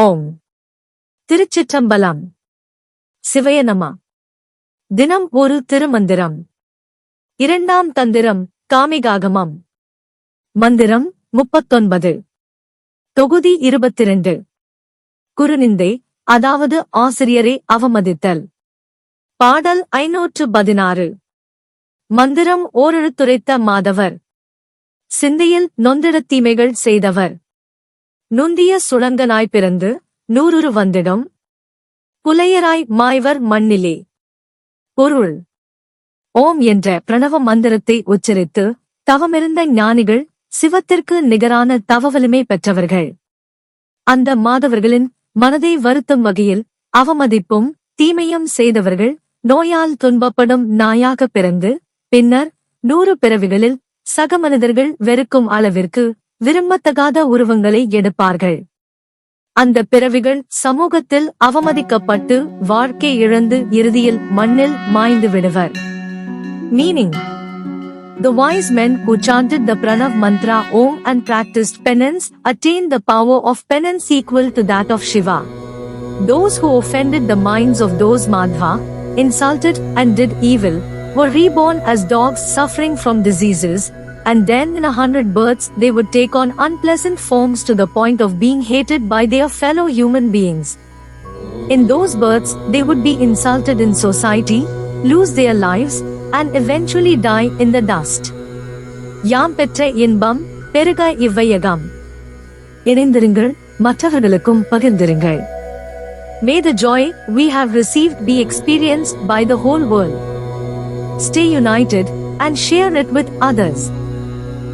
ஓம். திருச்சிற்றம்பலம். சிவயனமா. தினம் ஒரு திருமந்திரம். இரண்டாம் தந்திரம் காமிகாகமம். மந்திரம் முப்பத்தொன்பது. தொகுதி இருபத்திரண்டு. குருநிந்தை அதாவது ஆசிரியரை அவமதித்தல். பாடல் ஐநூற்று பதினாறு. மந்திரம் ஓரெழுத்துரைத்த மாதவர். சிந்தையில் நொந்திட தீமைகள் செய்தவர். நுந்திய சுழங்கனாய் பிறந்து நூறுரு வந்திடம். புலையராய் மாய்வர் மண்ணிலே. பொருள். ஓம் என்ற பிரணவ மந்திரத்தை உச்சரித்து தவமிருந்த ஞானிகள் சிவத்திற்கு நிகரான தவவலிமை பெற்றவர்கள். அந்த மாதவர்களின் மனதை வருத்தும் வகையில் அவமதிப்பும் தீமையும் செய்தவர்கள் நோயால் துன்பப்படும் நாயாக பிறந்து பின்னர் நூறு பிறவிகளில் சக மனிதர்கள் வெறுக்கும் அளவிற்கு விரும்பத்தகாத உருவங்களை எடுப்பார்கள் அந்த பிறவிகள் சமூகத்தில் அவமதிக்கப்பட்டு வாழ்க்கை இழந்து இறுதியில் மண்ணில் மாய்ந்து விடுவர் meaning The wise men who chanted the Pranav mantra Om and practiced penance attained the power of penance equal to that of Shiva. Those who offended the minds of those Madhva, insulted and did evil, were reborn as dogs suffering from diseases, and then in a hundred births they would take on unpleasant forms to the point of being hated by their fellow human beings. In those births, they would be insulted in society, lose their lives, and eventually die in the dust. யாம் பெற்ற இன்பம் பெருக இவ்வையகம் இணைந்திருங்கள் மற்றவர்களுக்கும் பகிர்ந்திருங்கள் May the joy we have received be experienced by the whole world. Stay united and share it with others.